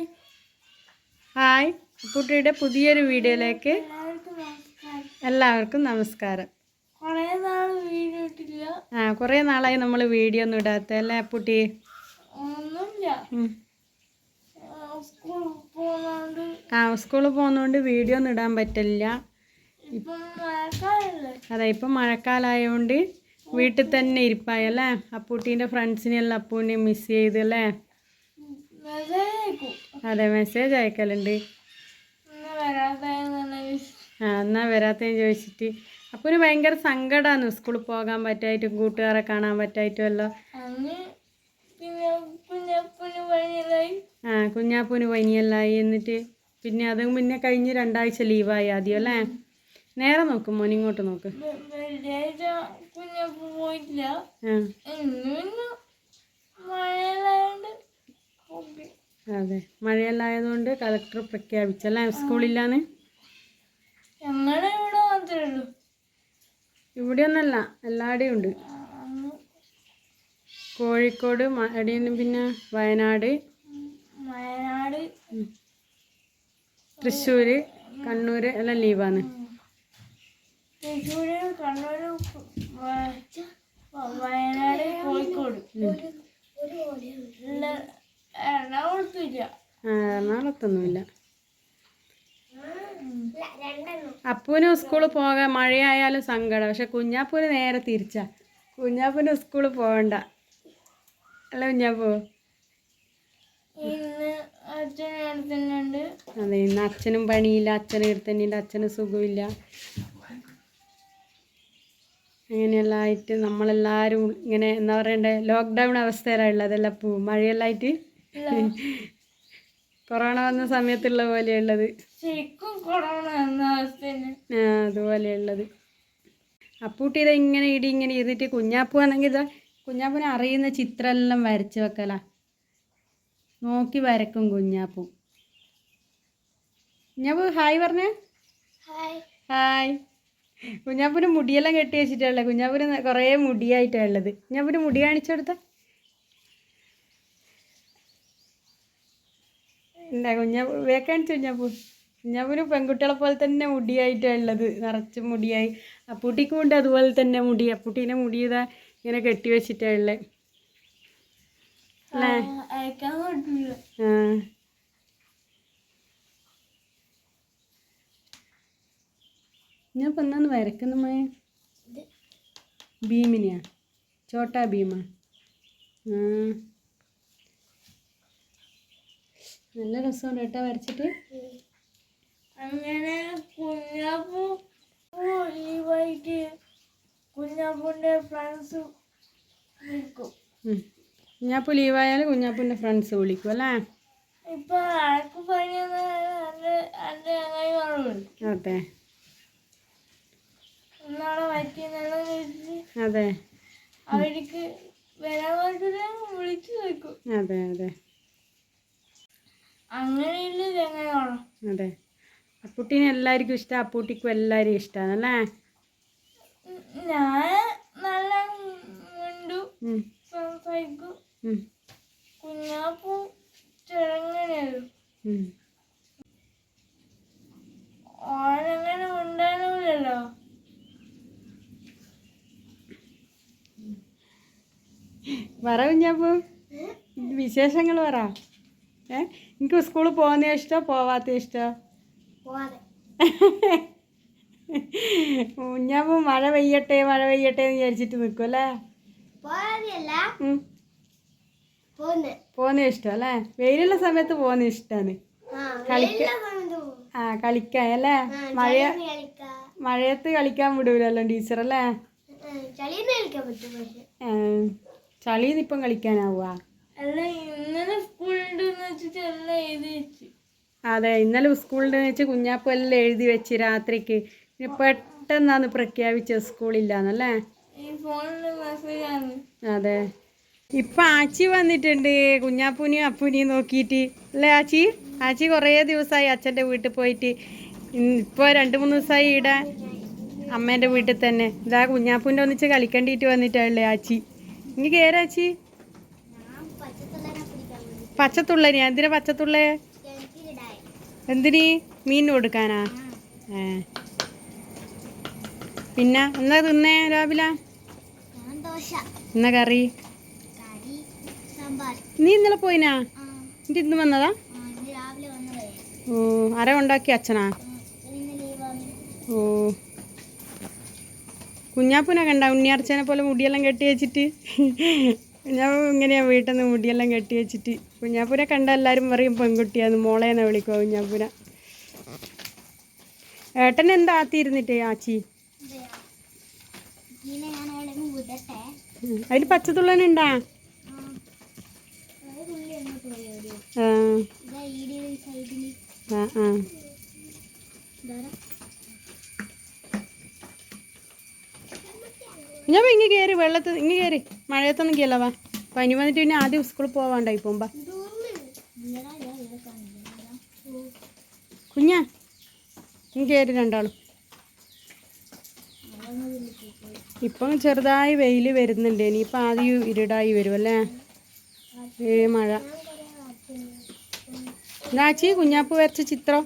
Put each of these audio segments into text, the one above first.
Hi hi കുട്ടിയുടെ പുതിയൊരു വീഡിയോയിലേക്ക് എല്ലാവർക്കും നമസ്കാരം. ആ കുറേ നാളായി നമ്മൾ വീഡിയോ ഒന്നും ഇടാത്ത അല്ലേ അപ്പുട്ടി? പോകുന്നോണ്ട് ആ സ്കൂളിൽ പോകുന്നതുകൊണ്ട് വീഡിയോ ഒന്നും ഇടാൻ പറ്റില്ല. അതെ ഇപ്പം മഴക്കാലമായതുകൊണ്ട് വീട്ടിൽ തന്നെ ഇരിപ്പായി അല്ലേ? അപ്പൂട്ടീന്റെ ഫ്രണ്ട്സിനെല്ലാം അപ്പൂനെയും മിസ് ചെയ്ത് അല്ലേ? അതെ മെസ്സേജ് അയക്കലുണ്ട്. ആ എന്നാ വരാത്തേന്ന് ചോദിച്ചിട്ട്. അപ്പൂന് ഭയങ്കര സങ്കടമാണ് സ്കൂളിൽ പോകാൻ പറ്റായിട്ടും കൂട്ടുകാരെ കാണാൻ പറ്റായിട്ടും എല്ലാം. ആ കുഞ്ഞാപ്പൂന് പനിയല്ലായി എന്നിട്ട് പിന്നെ അത് പിന്നെ കഴിഞ്ഞ് രണ്ടാഴ്ച ലീവായി ആദ്യം അല്ലേ? നേരെ നോക്കും മോൻ ഇങ്ങോട്ട് നോക്ക്. പോയിട്ടില്ല. അതെ. മഴയെല്ലായതുകൊണ്ട് കളക്ടർ പ്രഖ്യാപിച്ചല്ലേ? സ്കൂളില്ലാന്ന്? ഞങ്ങളുടെ ഇവിടെ ഒന്നല്ല ഉള്ളൂ. ഇവിടെയൊന്നല്ല എല്ലാവിടെയും ഉണ്ട്. കോഴിക്കോട് മടിയനും പിന്നെ വയനാട്. വയനാട്. തൃശ്ശൂര് കണ്ണൂര് കണ്ണൂർ എല്ലാം ലീവാണ്. തൃശ്ശൂര് കണ്ണൂര് വയനാട് കോഴിക്കോട്. എറണാകുളത്തൊന്നുമില്ല അപ്പൂന് സ്കൂളിൽ പോകാൻ മഴയായാലും സങ്കടം. പക്ഷെ കുഞ്ഞാപ്പൂന് നേരെ തിരിച്ചാ. കുഞ്ഞാപ്പൂന് സ്കൂളിൽ പോകണ്ട. അല്ല കുഞ്ഞാപ്പൂ? അതെ ഇന്ന് അച്ഛനും പണിയില്ല. അച്ഛനും എടുത്തന്നെയുണ്ട് അച്ഛന് സുഖമില്ല. അങ്ങനെയെല്ലാം ആയിട്ട് നമ്മളെല്ലാവരും ഇങ്ങനെ എന്താ പറയണ്ടേ ലോക്ക്ഡൗൺ അവസ്ഥയിലാണ് അതെല്ലാം പൂ മഴയെല്ലാം ആയിട്ട് കൊറോണ വന്ന സമയത്തുള്ള പോലെയുള്ളത്. ശരിക്കും കൊറോണ എന്ന അവസ്ഥ അതുപോലെയുള്ളത്. അപ്പൂട്ടി ഇതാ ഇങ്ങനെ ഇടി ഇങ്ങനെ ഇരുന്നിട്ട് കുഞ്ഞാപ്പു ആണെങ്കിൽ ഇതാ കുഞ്ഞാപ്പൂനെ അറിയുന്ന ചിത്രമെല്ലാം വരച്ചു വെക്കല. നോക്കി വരക്കും കുഞ്ഞാപ്പു. കുഞ്ഞാപ്പു ഹായ് പറഞ്ഞേ. ഹായ്. കുഞ്ഞാപ്പൂന് മുടിയെല്ലാം കെട്ടി വെച്ചിട്ടുള്ളത് കുഞ്ഞാപ്പൂന് കുറേ മുടിയായിട്ടാണ് ഉള്ളത്. കുഞ്ഞാപ്പൂന് മുടി കാണിച്ചു കൊടുത്ത. എന്താ കുഞ്ഞാപ്പൂ വേക്കാണിച്ചു കുഞ്ഞാപ്പൂ. കുഞ്ഞാപ്പൂന് പെൺകുട്ടികളെ പോലെ തന്നെ മുടിയായിട്ടാണ് ഉള്ളത്. നിറച്ച് മുടിയായി. അപ്പൂട്ടിക്കും ഉണ്ട് അതുപോലെ തന്നെ മുടി. അപ്പൂട്ടീനെ മുടി ഇതാ ഇങ്ങനെ കെട്ടി വെച്ചിട്ടാണ് ഉള്ളത് അല്ലേ? ആ ഞാൻ വരക്കുന്ന മേ ഭീമിനെയാ. ചോട്ടാ ഭീമ. ആ. നല്ല രസമുണ്ട് കേട്ടോ വരച്ചിട്ട്. അങ്ങനെ കുഞ്ഞാപ്പു ലീവായിട്ട് കുഞ്ഞാപ്പൂന്റെ ഫ്രണ്ട്സ് വിളിക്കും. കുഞ്ഞാപ്പു കുഞ്ഞാപ്പൂന്റെ ഫ്രണ്ട്സ് വിളിക്കും അല്ലേ? ഇപ്പൊ ആർക്ക് അതെ. നാളെ അതെ. അവർക്ക് വരാൻ പറ്റില്ല വിളിച്ചു അതെ അതെ. അതെ. അപ്പൂട്ടീനെ എല്ലാവർക്കും ഇഷ്ടം. അപ്പൂട്ടിക്കും എല്ലാവരും ഇഷ്ടമാണ് അല്ലേ? ഞാൻ നല്ല മിണ്ടു ഉം, സംസാരിക്കും. ഉം, കുഞ്ഞാപ്പൂ ചെറുങ്ങനെയല്ലോ ഉം. ഓനങ്ങനെ ഉണ്ടാവില്ലല്ലോ പറ കുഞ്ഞാപ്പൂ. വിശേഷങ്ങൾ പറ. ഏ? എനിക്ക് സ്കൂളിൽ പോകുന്ന ഇഷ്ടം പോവാത്ത ഇഷ്ടം? ഞാൻ മഴ പെയ്യട്ടെ മഴ പെയ്യട്ടെ എന്ന് വിചാരിച്ചിട്ട് നിൽക്കും അല്ലേ. പോകുന്ന ഇഷ്ടം അല്ലേ? വെയിലുള്ള സമയത്ത് പോകുന്ന ഇഷ്ടമാണ് കളിക്കാൻ ആ കളിക്കാൻ അല്ലേ? മഴ മഴയത്ത് കളിക്കാൻ വിടൂലല്ലോ ടീച്ചർ അല്ലേ? ചളിന്ന് ഇപ്പം കളിക്കാനാവുക. അല്ല അതെ ഇന്നലെ സ്കൂളിൽ വെച്ച് കുഞ്ഞാപ്പു എല്ലാം എഴുതി വെച്ച് രാത്രിക്ക്. പെട്ടെന്നാന്ന് പെട്ടെന്നാണ് പ്രഖ്യാപിച്ചത് സ്കൂളില്ലാന്നല്ലേ അതെ. ഇപ്പൊ ആച്ചി വന്നിട്ടുണ്ട് കുഞ്ഞാപ്പൂനിയും അപ്പൂനിയും നോക്കിയിട്ട്. അല്ലേ ആച്ചി? ആച്ചി കുറേ ദിവസമായി അച്ഛന്റെ വീട്ടിൽ പോയിട്ട്. ഇപ്പൊ രണ്ട് മൂന്ന് ദിവസമായി ഇവിടെ അമ്മേന്റെ വീട്ടിൽ തന്നെ. ഇതാ കുഞ്ഞാപ്പൂന്റെ ഒന്നിച്ച് കളിക്കണ്ടിയിട്ട് വന്നിട്ടല്ലേ ആച്ചി? ഇനി കയറാച്ചി പച്ചത്തുള്ളരി എന്തിനാ പച്ചത്തുള്ളേ? എന്തിന്? മീൻ കൊടുക്കാനാ? ഏ. പിന്നെ എന്നാ തിന്നേ രാവിലെ? എന്നാ കറി? നീ ഇന്നലെ പോയിനാ? എന്നിട്ട് ഇന്ന് വന്നതാ? ഓ ആരാ ഉണ്ടാക്കി അച്ഛനാ? ഓ. കുഞ്ഞാപ്പൂനെ കണ്ട? ഉണ്ണിയർച്ചനെ പോലെ മുടിയെല്ലാം കെട്ടി വെച്ചിട്ട്? ഞാൻ ഇങ്ങനെയാ വീട്ടിൽ നിന്ന് മുടിയെല്ലാം കെട്ടി വെച്ചിട്ട് കുഞ്ഞാപ്പുര കണ്ട എല്ലാവരും പറയും പെൺകുട്ടിയാന്ന് മോളേന്ന് വിളിക്കുക കുഞ്ഞാപ്പുര ഏട്ടൻ എന്താ ആത്തിയിരുന്നിട്ടേ ആച്ചി? അതിൽ പച്ചത്തുള്ളനുണ്ടാ? ആ. ആ ഞാൻ ഇങ്ങ് കയറി വെള്ളത്തിൽ ഇങ്ങ് കയറി മഴയത്തൊന്നും വാ. പനി വന്നിട്ട് പിന്നെ ആദ്യം സ്കൂളിൽ പോവാണ്ടായി പോകുമ്പോ. കുഞ്ഞാ കയറി രണ്ടാളും. ഇപ്പം ചെറുതായി വെയിൽ വരുന്നുണ്ട്. ഇനിയിപ്പോൾ ആദ്യം ഇരുടായി വരും അല്ലേ? ഏ മഴ. എന്നാച്ചി കുഞ്ഞാപ്പ് വരച്ച ചിത്രം?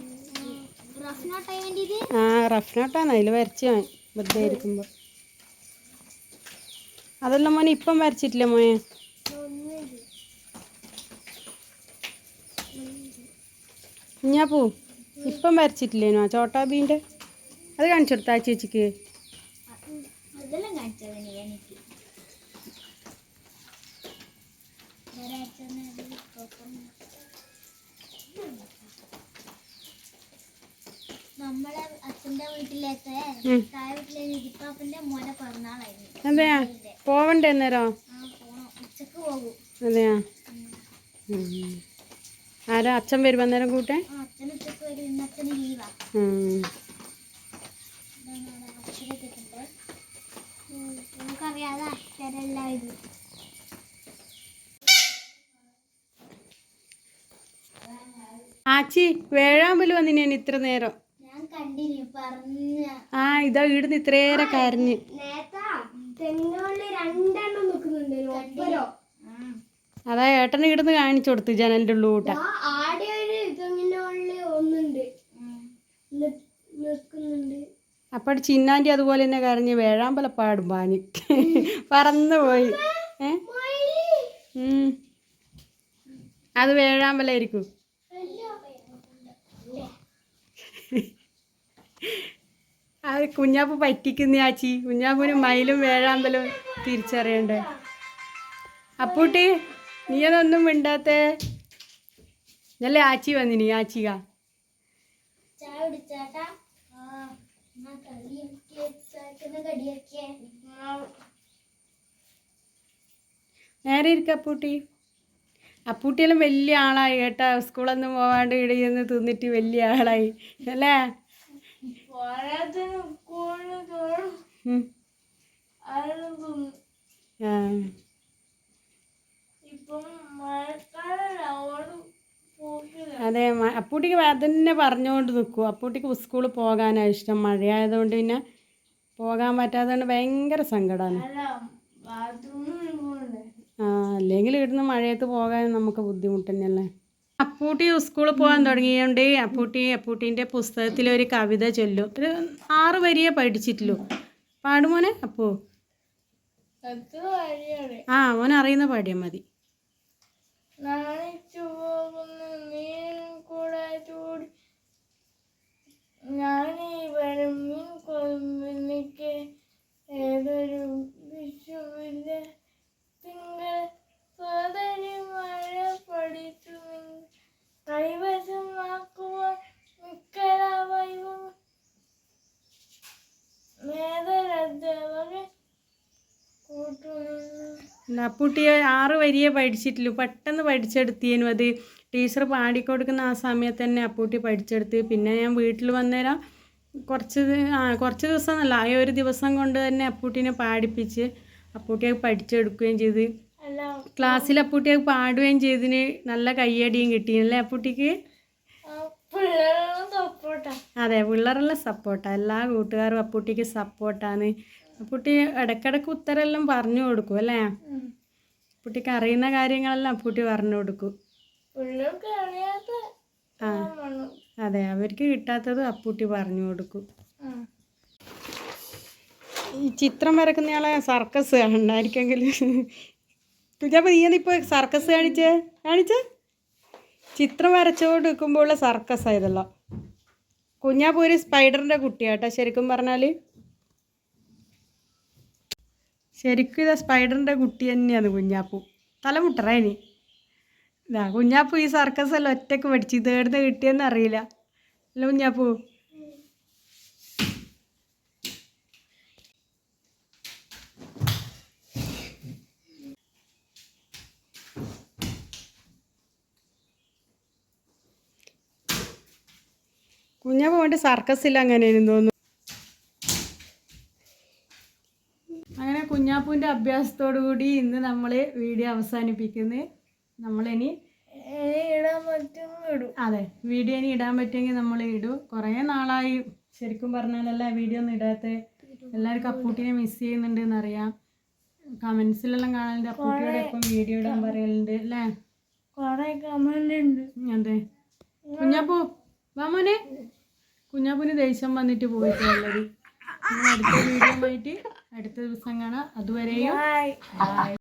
ആ റഫ്നോട്ടാണ്. അതിൽ വരച്ച വെറുതെ ഇരിക്കുമ്പോൾ അതെല്ലാം മോനെ ഇപ്പം വരച്ചിട്ടില്ല മോനെ? പോ. ഇപ്പം വരച്ചിട്ടില്ലേനോ ചോട്ടാബീന്റെ അത് കാണിച്ചു കൊടുത്താ ചേച്ചിക്ക് അതെല്ലാം കാണിച്ചത് വേറെ അച്ഛനെ അത് കുഴപ്പമൊന്നും നമ്മളെ അച്ഛന്റെ വീട്ടിലേക്ക് താഴെ വീട്ടിലെ മോനെ പിറന്നാളായിരുന്നു. അതെയാ? പോവണ്ടേ അന്നേരം? ഉച്ചയ്ക്ക് പോകും അതെയാ. ആരാ? അച്ഛൻ വരുമ്പോ അന്നേരം കൂട്ടെ? അച്ഛൻ ഉച്ചയ്ക്ക് വരും. ഇന്ന് അച്ഛന് ലീവാ. ഉം. ഇതാണ് അവിടെ അക്ഷരത്തിട്ടുണ്ട് നമുക്കറിയാതെ അക്ഷരമെല്ലാം ഇത്. ആച്ചി വേഴാമ്പൽ വന്നിന് ഇത്ര നേരം? ആ ഇതാ ഇവിടുന്ന് ഇത്രയേറെ കരഞ്ഞ്. അതാ ഏട്ടനെ ഇവിടുന്ന് കാണിച്ചു കൊടുത്തു ജനലിന്റെ ഉള്ളൂട്ട ആടെ അപ്പൊ അപ്പോൾ ചിന്നാന്റെ അതുപോലെ തന്നെ കരഞ്ഞ് വേഴാമ്പല പാടും പാഞ്ഞ്. പറന്നു പോയി ഏ. അത് വേഴാമ്പലായിരിക്കും. അത് കുഞ്ഞാപ്പ് പറ്റിക്കുന്ന ആച്ചി. കുഞ്ഞാപ്പൂന് മയിലും വേഴാമ്പലും തിരിച്ചറിയണ്ടേ. അപ്പൂട്ടി നീ അതൊന്നും മിണ്ടാത്തേ? നല്ല ആച്ചി വന്നിനി ആച്ചിക. ആ നേരെ ഇരിക്ക അപ്പൂട്ടി. അപ്പൂട്ടിയെല്ലാം വലിയ ആളായി കേട്ടാ. സ്കൂളൊന്നും പോവാണ്ട് ഇടയിൽ നിന്ന് തിന്നിട്ട് വലിയ ആളായി. അല്ലേ. ആ. അതെ അപ്പൂട്ടിക്ക് അതന്നെ പറഞ്ഞുകൊണ്ട് നിൽക്കും അപ്പൂട്ടിക്ക് സ്കൂളിൽ പോകാനാണ് ഇഷ്ടം. മഴയായതുകൊണ്ട് പിന്നെ പോകാൻ പറ്റാത്തതുകൊണ്ട് ഭയങ്കര സങ്കടമാണ് ആ അല്ലെങ്കിൽ ഇവിടുന്ന് മഴയത്ത് പോകാൻ നമുക്ക് ബുദ്ധിമുട്ട് തന്നെയല്ലേ? അപ്പൂട്ടി സ്കൂളിൽ പോകാൻ തുടങ്ങിയതുകൊണ്ട് അപ്പൂട്ടി അപ്പൂട്ടീന്റെ പുസ്തകത്തിൽ ഒരു കവിത ചൊല്ലും. ഒരു ആറ് വരിയെ പഠിച്ചിട്ടുള്ളൂ. പാടുമോനെ? അപ്പോ. ആ മോനെ അറിയുന്ന പാടിയാൽ മതി. അപ്പൂട്ടി ആറ് വരിയെ പഠിച്ചിട്ടുള്ളൂ പെട്ടെന്ന് പഠിച്ചെടുത്തിനു അത്. ടീച്ചർ പാടിക്കൊടുക്കുന്ന ആ സമയത്ത് തന്നെ അപ്പൂട്ടി പഠിച്ചെടുത്ത്. പിന്നെ ഞാൻ വീട്ടിൽ വന്നേരം കുറച്ച് ആ കുറച്ച് ദിവസം എന്നല്ല ആ ഒരു ദിവസം കൊണ്ട് തന്നെ അപ്പൂട്ടിനെ പാടിപ്പിച്ച് അപ്പൂട്ടിയൊക്കെ പഠിച്ചെടുക്കുകയും ചെയ്ത്. ക്ലാസ്സിൽ അപ്പൂട്ടിയൊക്കെ പാടുകയും ചെയ്തിന് നല്ല കയ്യടിയും കിട്ടിയല്ലേ അപ്പൂട്ടിക്ക്? അതെ പിള്ളേരെല്ലാം സപ്പോർട്ടാണ് എല്ലാ കൂട്ടുകാരും അപ്പൂട്ടിക്ക് സപ്പോർട്ടാണ്. അപ്പൂട്ടി ഇടയ്ക്കിടയ്ക്ക് ഉത്തരമെല്ലാം പറഞ്ഞു കൊടുക്കും അല്ലേ? കുട്ടിക്ക് അറിയുന്ന കാര്യങ്ങളെല്ലാം അപ്പൂട്ടി പറഞ്ഞു കൊടുക്കും. ആ. അതെ അവർക്ക് കിട്ടാത്തത് അപ്പൂട്ടി പറഞ്ഞു കൊടുക്കും. ഈ ചിത്രം വരക്കുന്നയാളെ സർക്കസ് കാണണ്ടായിരിക്കെങ്കിൽ കുഞ്ഞാപ്പ നീ ഇപ്പോൾ സർക്കസ് കാണിച്ചേ? കാണിച്ചേ? ചിത്രം വരച്ചുകൊണ്ട് നിൽക്കുമ്പോൾ സർക്കസ് ആയതല്ലോ. കുഞ്ഞാപ്പ ഒരു സ്പൈഡറിന്റെ കുട്ടിയാട്ടോ ശരിക്കും പറഞ്ഞാൽ ശരിക്കും ഇതാ സ്പൈഡറിന്റെ കുട്ടി തന്നെയാണ് കുഞ്ഞാപ്പു. തലമുട്ടറേ ഇനി ഇതാ കുഞ്ഞാപ്പു ഈ സർക്കസ് എല്ലാം ഒറ്റയ്ക്ക് പഠിച്ചു ഇത് എവിടുന്ന് കിട്ടിയെന്ന് അറിയില്ല. അല്ല കുഞ്ഞാപ്പു. കുഞ്ഞാപ്പു വേണ്ടി സർക്കസിൽ അങ്ങനെയായിരുന്നു തോന്നുന്നു അങ്ങനെ കുഞ്ഞാപ്പൂന്റെ അഭ്യാസത്തോടു കൂടി ഇന്ന് നമ്മൾ വീഡിയോ അവസാനിപ്പിക്കുന്നത് നമ്മളിനി ഇടാൻ പറ്റും ഇടും. അതെ വീഡിയോ ഇനി ഇടാൻ പറ്റുമെങ്കിൽ നമ്മൾ ഇടും. കുറേ നാളായി. ശരിക്കും പറഞ്ഞാലല്ല വീഡിയോ ഒന്നും ഇടാത്ത. എല്ലാവർക്കും അപ്പൂട്ടിനെ മിസ് ചെയ്യുന്നുണ്ട് എന്നറിയാം കമൻസിലെല്ലാം കാണാനുണ്ട് അപ്പൂട്ടിയോടെ ഇപ്പം വീഡിയോ ഇടാൻ പറയലുണ്ട് അല്ലേ? കൊറേ കമന്റ് ഉണ്ട് അതെ. കുഞ്ഞാപ്പൂ വാ മോനെ. കുഞ്ഞാപ്പൂന് ദേഷ്യം വന്നിട്ട് പോയിട്ടുള്ളത് അടുത്ത വീഡിയോ ആയിട്ട് അടുത്ത ദിവസം കാണാം. അതുവരെയും